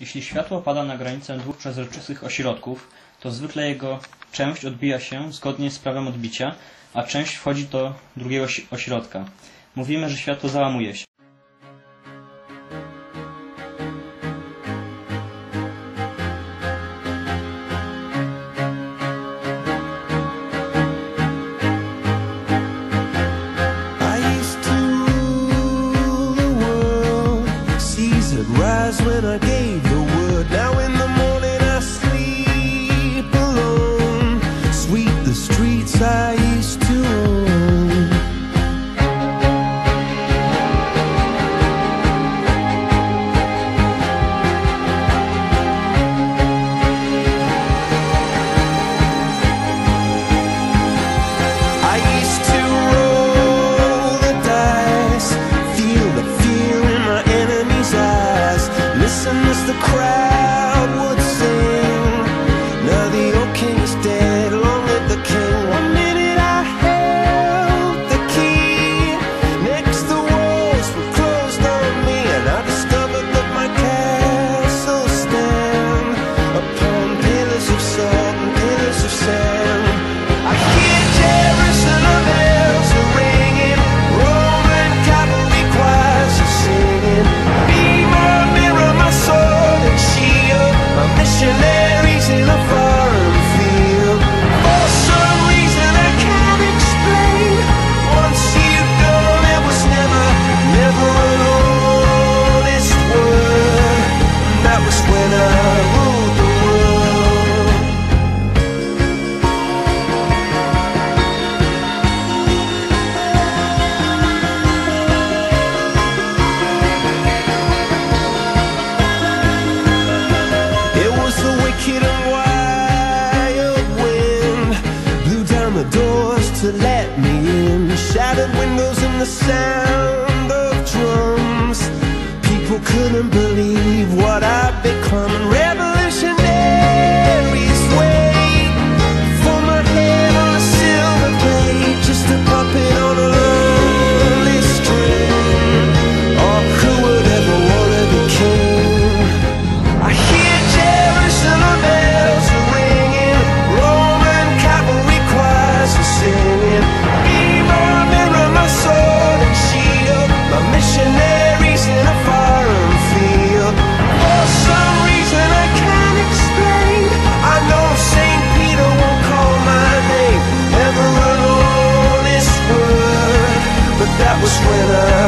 Jeśli światło pada na granicę dwóch przezroczystych ośrodków, to zwykle jego część odbija się zgodnie z prawem odbicia, a część wchodzi do drugiego ośrodka. Mówimy, że światło załamuje się. rise. to let me in. Shattered windows and the sound of drums. People couldn't believe With a.